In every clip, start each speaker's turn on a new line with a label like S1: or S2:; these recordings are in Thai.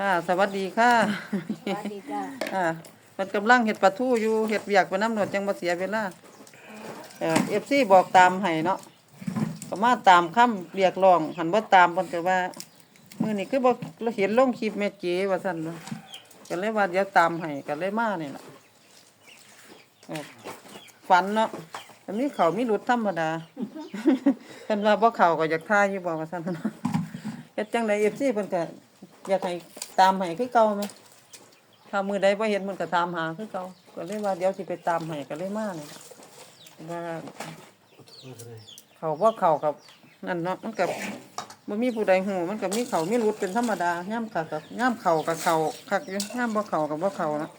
S1: ค่ะ สวัสดีค่ะ
S2: สวัสดีจ้า
S1: อ่ามันกำลังเห็ดปลาทูอยู่เห็ดเวียกไปน้ำหนวดจังมาเสียเวลาเอฟซีบอกตามให้เนาะก็มาตามคำเรียกร้องหันว่าตามเพิ่นก็ว่ามื้อนี้คือบ่เราเห็นลงคลิปแม่เก๋ว่าซั่นเนาะก็เลยว่าเดี๋ยวตามให้ก็เลยมานี่ล่ะเออฝันเนาะอันนี้เขามีหลุดธรรมดาเพิ่นว่าบ่เข้าก็อยากทายอยู่บ่ว่าซั่นเนาะเฮ็ดจังได FC เพิ่นก็อยากให้ ตามให้คือเก่าไหมถ้ามือใดบ่เห็นมันก็ตามหาคือเก่าก็เลยว่าเดี๋ยวสิไปตามให้ก็เลยมานี่ล่ะว่าเขาบ่าเขากับนั่นเนาะมันก็บ่มีผู้ใดฮู้มันก็มีเขามีรุดเป็นธรรมดาย่ามคักกับย่ามเข้ากับเข้าคักอยู่ย่ามบ่เข้ากับบ่เข้านะ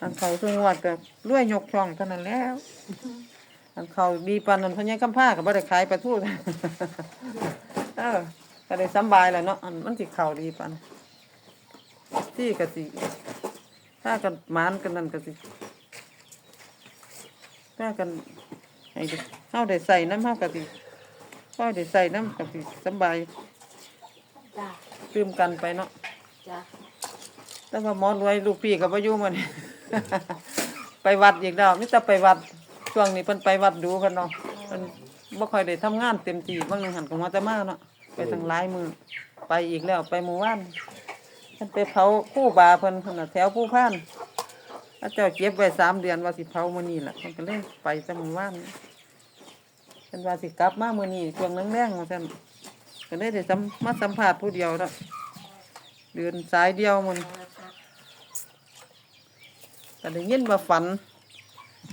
S1: อันเข้าคืองวดก็รวยยกช่องเท่านั้นแล้วอันเข้าดีปานนั้นเพิ่นยังกำพร้าก็บ่ได้ขายปลาทูเออก็ได้สบายแล้วเนาะอันมันสิเข้าดีปาน ที่ก็สิถ้ากันหมานกันนั่นก็สิถ้ากันให้เฮาได้ใส่น้ำเฮาก็สิพอได้ใส่น้ำก็สิสำบาย
S2: จ้า
S1: ตื่มกันไปเนาะ
S2: จ้า
S1: แต่ว่าหมอรวยลูกพี่ก็บ่อยู่มื้อนี้ไปวัดอีกแล้วมีแต่ไปวัดช่วงนี้เพิ่นไปวัดดูเพิ่นเนาะเพิ่นบ่ค่อยได้ทำงานเต็มที่บางนึงหันก็มาแต่มาเนาะไปทั้งหลายมือไปอีกแล้วไปหมู่บ้าน เพิ่นไปเผาคู่บาเพิ่นเพิ่นน่ะแถวผู้พานพระเจ้าเก็บไว้สามเดือนว่าสิเผามื้อนี้ล่ะเพิ่นก็เลยไปแต่หมู่บ้านเพิ่นว่าสิกลับมามื้อนี้ช่วงแรงๆว่าซั่นก็เลยได้สัมมาสัมภาษณ์ผู้เดียวเนาะเดินสายเดียวมันก็ได้ยินว่าฝัน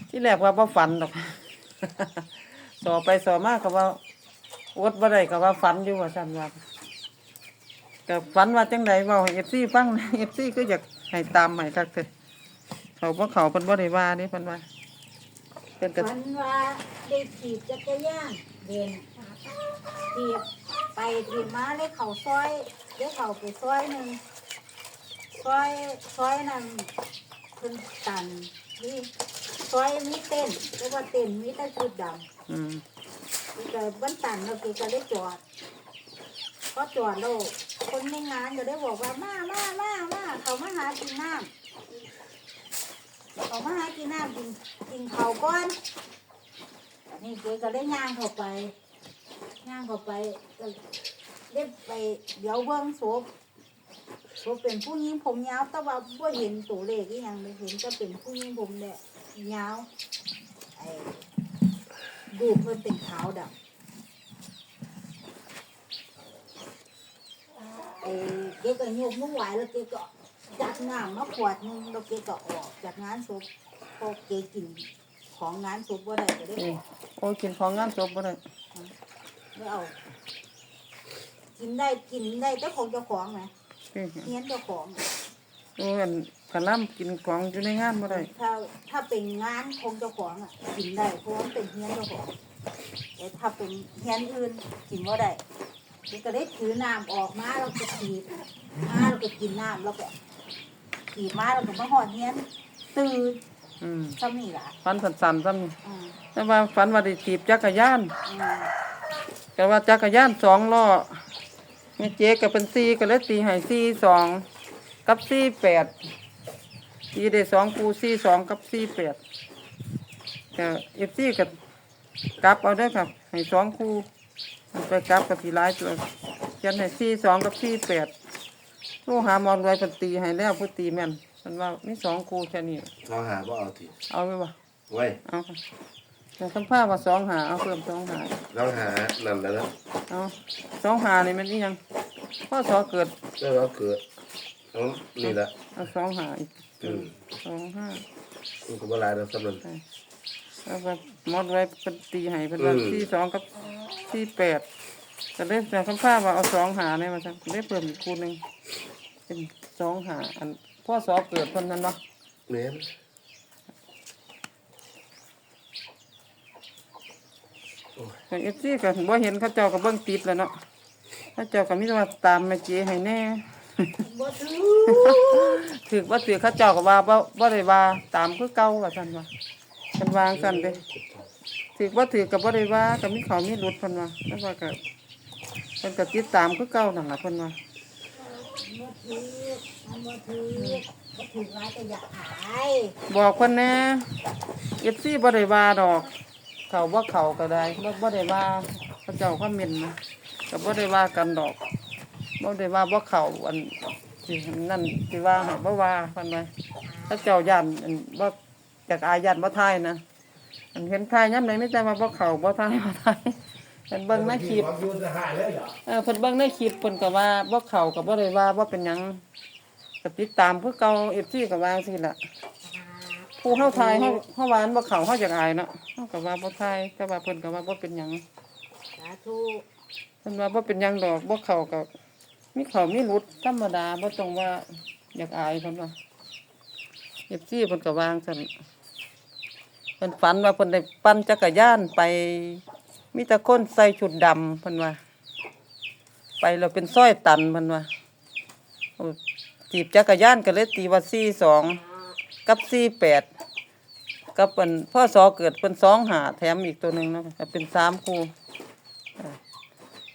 S1: ที่แรกว่าบ่ฝันดอกสอไปสอมาก็ว่าอดบ่ได้ก็ว่าฝันอยู่ว่าซั่นว่า ก็ฝันว่าจังไดเว้าให้ FC ฟัง FC ก็อยากให้ตามให้คักเถอะเขาบ่เขาเพิ่นบ่ได้ว่านี่เพิ่นว่าเพิ่นก็
S2: ฝันว่าได้ถีบจักรยานเดินถีบไปถีบมาได้เข่าซอยได้เข่าไปซอยหนึ่งซอยซอยนั้นเพิ่นตันนี่ซอยมีเต้นเรียกว่าเต้นมีแต่ชุดดำ
S1: อืม
S2: เกิดวันตันเราเกิดก็ได้จอดพอจอดเรา คนในงานก็ได้บอกว่ามามามามาเขามาหากินน้ำเขามาหากินน้ำกินกินเขาก้อนอันนี้เกิดก็ได้ย่างเข้าไปย่างเข้าไปก็ได้ไปเดี๋ยวเบิ้งศพศพเป็นผู้หญิงผมยาวแต่ว่าบ่เห็นตัวเลขอีหยังเลยเห็นจะเป็นผู้หญิงผมเนี่ยยาวไอ้ดูเพิ่นเป็นขาวดำเอ้เก๊ก็ยกมือไหวแล้วเก๊ก็จัดน้ำมาขวดหนึงแล้วเก๊ก็ออกจากงานศพพอเก๊กินของงานศพบ่ได้ก็ได้
S1: นี่
S2: ออก
S1: โอ้ยกินของงานศพบ่ได้
S2: ไม่เอา กินได้กินได้แต่ของเจ้าของนะ
S1: นี่
S2: เฮียนเจ้าของ
S1: โอ้ยอันกะล่ำกินของอยู่ในงานบ่ได้
S2: ถ้าถ้าเป็นงานของเจ้าของอะกินได้เพราะว่ามันเป็นเฮียนเจ้าของแต่ถ้าเป็นเฮียนอื่นกินบ่ได้ เก๊ก็ได้ถือน้ำออกมาแล้วก็ถีบมาแล้วก็กินน้ำแล้วก็ถีบมาแล้วก็มาหอดเฮียนตื่น
S1: อืม
S2: ซ้ำนี่ล่ะ
S1: ฝันสั่นๆซ้ำนี่
S2: อืม
S1: แต่ว่าฝันว่าได้ถีบจักรยาน
S2: อืม
S1: ก็ว่าจักรยานสองล้อแม่เจ๊ก็เป็นสี่ก็เลยตีให้สี่สองกับสี่แปดตีได้สองคูสี่สองกับสี่แปดก็เอฟซีก็กลับเอาเด้อครับให้สองคูมัน ไปกลับกับสีร้ายตัวเขียนให้สี่สองกับสี่แปดโทรหาหมอนรวยเพิ่นตีให้แล้วเพิ่นตีแม่นเพิ่นว่ามีสองคูแค่นี้
S3: เขาหาบ่เอาที
S1: เอาไว้บ่
S3: ไว้
S1: เอาค่ะแต่คำผ้าว่าสองหาเอาเพิ่มสองหา
S3: เราหานั่นแล้วนะ
S1: เอาสองหานี่มันอีหยังพ่อสอเกิด
S3: แล้วเราเกิดเอานี่ละ
S1: เอาสองหาอีก
S3: อืม
S1: สองห้า
S3: มันก็บ่หลายแล้วสำนัน
S1: แล้วก็มดไว้เป็นตีให้เป็นว่า
S3: อืม
S1: สี่สองกับ สี่แปดก็เลยแต่คำผ้าว่าเอาสองหาเนี่ยมาจังได้เพิ่มอีกคูณหนึ่งเป็นสองหาอันพ่อสอเกิดคนนั้นเนาะ
S3: แม่น
S1: แต่เอฟซีก็บ่เห็นเขาเจ้าก็เบิ่งติดแล้วเนาะเขาเจ้าก็มีแต่ว่าตามแม่เจให้แน่
S2: บ่ถือ
S1: ถือว่าถือเขาเจ้าก็ว่าบ่บ่ได้ว่าตามคือเก่าว่าซั่นว่าเพิ่นวาจั่งซั่นเด้ ถือว่าถือก็บ่ได้ว่าก็มีเขามีหลุดเพิ่นว่าแล้วว่าก็เพิ่นก็ติดตามคือเก่านั่นล่ะเพิ่นว่า
S2: บอมันบ่ถือบ่ถือร้ายก็อย่าอาย
S1: บอกคนแน่เอฟซีบ่ได้ว่าดอก เขาบ่าเขาก็ได้บ่บ่ได้ว่าพระเจ้าก็เม่นนะก็บ่ได้ว่ากันดอกบ่ได้ว่าบ่เขาอันสินั่นสิว่าบ่ว่าเพิ่นว่าพระเจ้าย่านอันบ่จากอายันบ่ทายนะ อันเห็นทายยามใดมีแต่ว่าบ่เขาบ่ทายบ่ทายเพิ่นเบิ่งในคลิป
S4: ความยุ่งจะหายเลยเหรอ
S1: เออเพิ่นเบิ่งในคลิปเพิ่นก็ว่าบ่เข้าก็บ่ได้ว่าบ่เป็นหยังก็ติดตามคือเก่า FC ก็ว่าจังซี่ล่ะผู้เฮาทายเฮาเฮาว่าอันบ่เข้าเฮาอยากอายเนาะเฮาก็ว่าบ่ทายแต่ว่าเพิ่นก็ว่าบ่เป็นหยัง
S2: สาธุ
S1: เพิ่นว่าบ่เป็นหยังดอกบ่เข้าก็มีเข้ามีหลุดธรรมดาบ่ต้องว่าอยากอายเพิ่นว่า FC เพิ่นก็วาจังซั่นเพิ่นฝันว่าเพิ่นได้ปั่นจักรยานไปมีแต่คนใส่ชุดดำเพิ่นว่า ไปแล้วเป็นสร้อยตันเพิ่นว่าจีบจักรยานก็เลยตีว่าสี่สองกับสี่แปดกับเป็นพ่อสอเกิดเป็นสองหาแถมอีกตัวหนึ่งนะเป็นสามคู่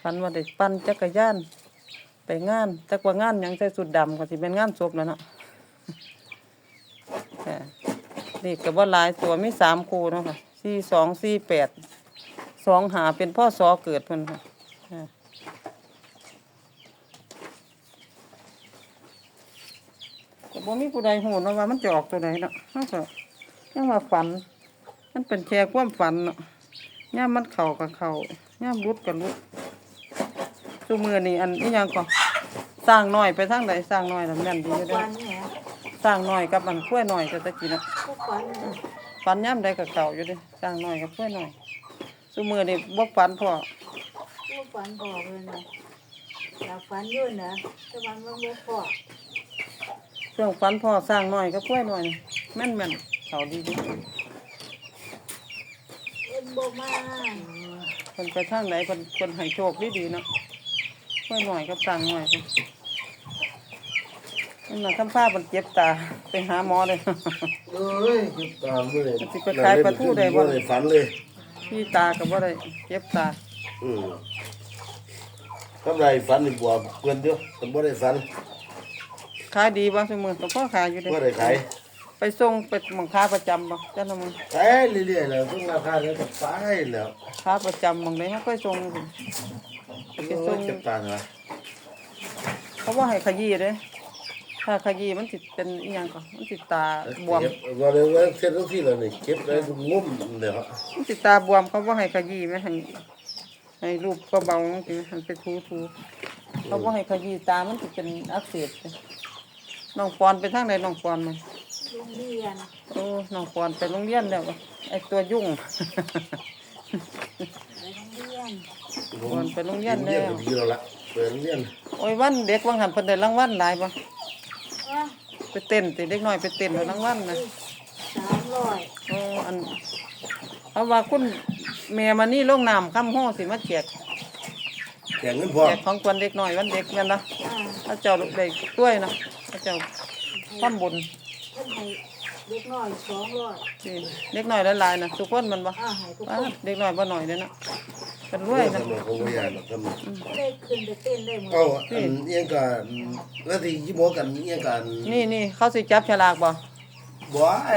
S1: ฝันว่าได้ปั่นจักรยาน ไปงานจักว่างานยังใส่สุดดำก็สิเป็นงานศพแล้วเนาะอ่า นี่ก็บ่หลายตัวมีสามคู่เนาะค่ะสี่สองสี่แปดสองหาเป็นพ่อสอเกิดเพิ่นค่ะอ่าก็บ่มีผู้ใดฮู้เนาะว่ามันจะออกตัวใดเนาะเฮาก็ยังว่าฝัน มันเป็นแค่ความฝันเนาะย่ามมันเข้าก็เข้าย่ามรุดก็รุดซุมื้อนี้อันอีหยังก็สร้างน้อยไปทางใดสร้างน้อยน่ะแม่นดีอกยู่เด้
S2: วย
S1: ร้างน้อยกับมันคุ้วยน้อยก็ตะกี้น่ะ
S2: พวกวัน
S1: ฝันยามใดก็เข้าอยู่เด้สร้างน้อยกับคุ้วยน้อยซุมื้อนี้บ่ฝันพอ
S2: พวกวันบอกเลยนะอยากฝันอยุ่นนะแต่วันมันบ่พอ
S1: ช่วงฝันพ่อสร้างน้อยกับคุ้วยน้อยนี่แม่นๆเข้าดีๆ
S2: เอ็นบ่มา
S1: เพิ่นไปทางไหนเพิ่นเพิ่นให้โชคดีดีๆเนาะค่อยหน่อยกับสั่งหน่อยสินั่ นน่ะคำฟ้าเพิ่นเจ็บตาไปหาหมอเลย
S3: เอ้ยคิดตามเลย
S1: สิไปขายปลาทูได้บ่
S3: บ่ได้ฝันเลย
S1: พี่ตาก็บ่ได้เจ็บตา
S3: อืมกำไรฝันนี่บัวเพื่อนเดียวแต่บ่ได้ฝัน
S1: ขายดีบ่ซุมื้อก็พอขายอยู่เด้
S3: บ่ได้ขาย
S1: ไปส่งไปหมองค้าประจำบ่จังละมึง
S3: ขายเรื่อยๆแล้วทุกราคาแล้วก็ไปแล้ว
S1: ค้าประจำหมองใดเฮาก็ส่งสิไป
S3: โอ้
S1: ส่
S3: ย
S1: ง
S3: เจ็บตาเหรอ
S1: เขาว่าให้ขยี้เด้ ถ้าขยี้มันสิเป็นอีหยังก็มันสิตาบวม
S3: เก็บบ่ได้ว่าเส้นทั้งที่แล้วนี่เก็บได้งุ้มเดี๋ยว
S1: มันสิตาบวมเขาว่าให้ขยี้ไหมให้ให้รูปเบาๆจังซี่ให้ไปทูๆเขาบอกให้ขยี้ตามันจะเป็นอักเสบเลยน้องปอนไปทางไหนน้องปอนมา
S2: โรงเรียน
S1: โอ้น้องปอนไปโรงเรียนแล้ววะไอตัวยุ่ง
S2: ไปโรงเรียน
S1: ปอนไปโรงเรียนแล้ว
S3: ดีแล้วล่ะเปิดโรงเรียน
S1: โอ้ยวันเด็กวังหันเพิ่นได้รางวัลหลายปะ
S2: อะ
S1: ไปเต้นติเด็กน้อยไปเต้นเอารางวัลนะ
S2: สามร้อย
S1: โอ้อันเพราะว่าคุณแม่มานี่ลงน้ำคำโห่สิมาแจก
S3: แข่งเงินพอ
S1: แจกของกวนเด็กน้อยวันเด็กแม่นเนาะ
S2: อ่า
S1: พระเจ้าลูกเด็กด้วยเนาะพระเจ้าทำบุญ
S2: เพิ่นให้เด็กน้อยสองร้อย
S1: สิเด็กน้อยหลายๆนะทุกคนมันบ่
S2: อ่าให้ทุก
S1: อ้า
S2: คน
S1: เด็กน้อยบ่หน่อยเด้อเนาะ เป็นรวยนะ
S3: ทำไมคงไม่ยากหรอกครับ
S2: ได้ขึ้นไปเต้นได้หมด
S3: เอาอันเอียงกันแล้วที่ยี่โมกันเอียงกัน
S1: นี่นี่เขาสิจับฉลากบ่
S3: บ่ไอ้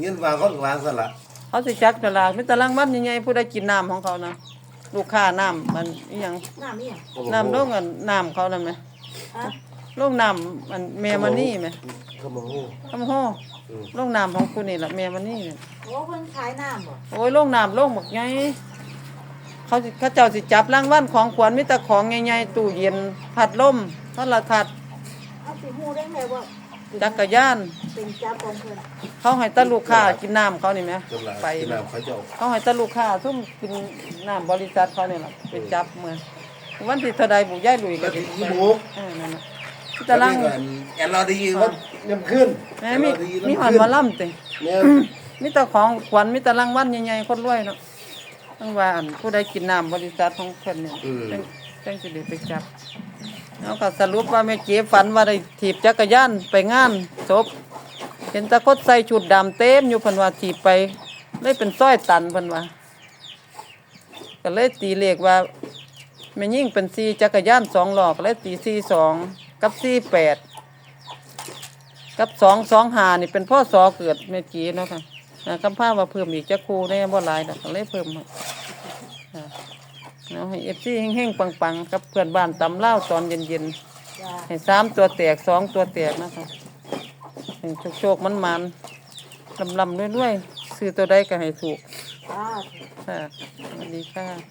S3: เงินวางเขาก็วางซะละ
S1: เขาสิจับฉลากมีแต่รางวัลใหญ่ๆผู้ใดกินน้ำของเขานะลูกค้าน้ำมันอีหยัง
S2: น้ำนี่อะ
S1: น้ำลงอันน้ำเขานั่นไหม
S2: อะ
S1: ลงน้ำมันแม่มันนี่ไหม
S3: เขามาฮู้
S1: คำฮ้อ
S3: อืม
S1: ลงน้ำของคุณนี่ล่ะแม่มันนี่เนี่ย
S2: โอ้เพิ่นขายน้ำบ่
S1: โอ้ยลงน้ำลงหมกไง เขาสิเขาเจ้าสิจับรางวัลของขวัญมีแต่ของใหญ่ๆตู้เย็นพัดลมโทรทัศน์
S2: เอาสิฮู้ได้ไงว่า
S1: จักรยาน
S2: เป็นจับของเพิ่น
S1: เขาให้แตลูกค้ากินน้ำเขานี่ไหม
S3: กำลัง
S1: ไป
S3: กินน้ำเขาเจ้า
S1: เขาให้แตลูกค้าซุ่มกินน้ำบริษัทเขาเนี่ยแหละไปจับเมื่อวันที่เท่าใดบุย่ายหลุย
S3: ก็
S1: ก็
S3: ที่
S1: สิ
S3: ยี่โม
S1: เออนั่นน่ะที่ตาราง
S3: กันแอนเราดีว่ายังขึ้น
S1: แหม่มีมีหอนมาล่ำติ
S3: เนี่ย
S1: มีแต่ของขวัญมีแต่รางวัลใหญ่ๆคนรวยเนาะ ต้องว่าอันผู้ใดกินน้ำบริษัทของเพิ่นเนี่ยจังจังสิได้ไปจับแล้วก็สรุปว่าแม่เก๋ฝันว่าได้ถีบจักรยานไปงานศพเห็นแตะคดใส่ชุดดำเต็มอยู่เพิ่นว่าถีบไปเลยเป็นสร้อยตันเพิ่นว่าก็เลยตีเลขว่าแม่ยิ่งเป็นสีจักรยานสองหลอกเลยตีสี่สองกับสี่แปดกับสองสองหานี่เป็นพ่อสอเกิดเมื่อกี้เนาะค่ะอ่ากำพ้าว่าเพิ่มอีกจะครูได้บ่หลายดอกก็เลยเพิ่มให้ค่ะ เนาะให้เอฟซีแห้งๆปังๆกับเพื่อนบ้านตำเล่าวตอนเย็น
S2: จ้า
S1: ๆให้สามตัวแตกสองตัวแตกนะคะให้โชคๆมันๆลำๆด้วยๆซื้อตัวใดก็ให้ถูก
S2: จ้า
S1: ค่ะสวัสดีค่ะ